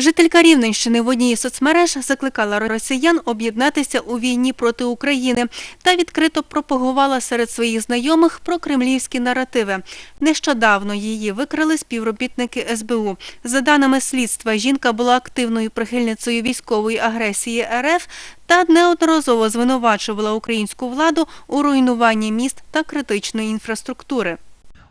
Жителька Рівненщини в одній із соцмереж закликала росіян об'єднатися у війні проти України та відкрито пропагувала серед своїх знайомих про кремлівські наративи. Нещодавно її викрили співробітники СБУ. За даними слідства, жінка була активною прихильницею військової агресії РФ та неодноразово звинувачувала українську владу у руйнуванні міст та критичної інфраструктури.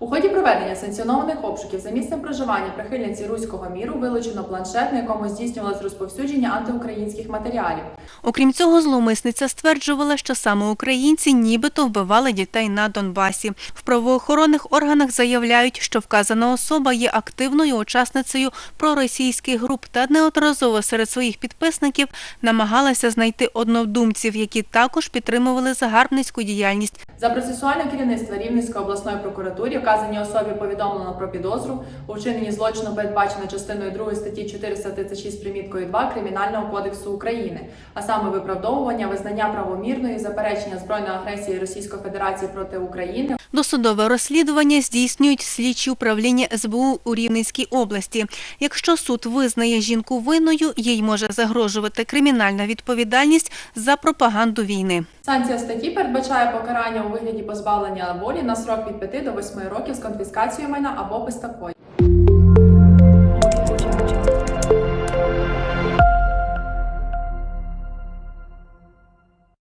У ході проведення санкціонованих обшуків за місцем проживання прихильниці руського міру вилучено планшет, на якому здійснювалось розповсюдження антиукраїнських матеріалів. Окрім цього, зловмисниця стверджувала, що саме українці нібито вбивали дітей на Донбасі. В правоохоронних органах заявляють, що вказана особа є активною учасницею проросійських груп та неодноразово серед своїх підписників намагалася знайти однодумців, які також підтримували загарбницьку діяльність. За процесуальне керівництво Рівненської обласної прокуратури вказаній особі повідомлено про підозру у вчиненні злочину, передбачено частиною 2 статті 436 приміткою 2 Кримінального кодексу України, а саме виправдовування, визнання правомірної, заперечення збройної агресії Російської Федерації проти України, Досудове розслідування здійснюють слідчі управління СБУ у Рівненській області. Якщо суд визнає жінку винною, їй може загрожувати кримінальна відповідальність за пропаганду війни. Санкція статті передбачає покарання у вигляді позбавлення волі на срок від 5 до 8 років з конфіскацією майна або без такої.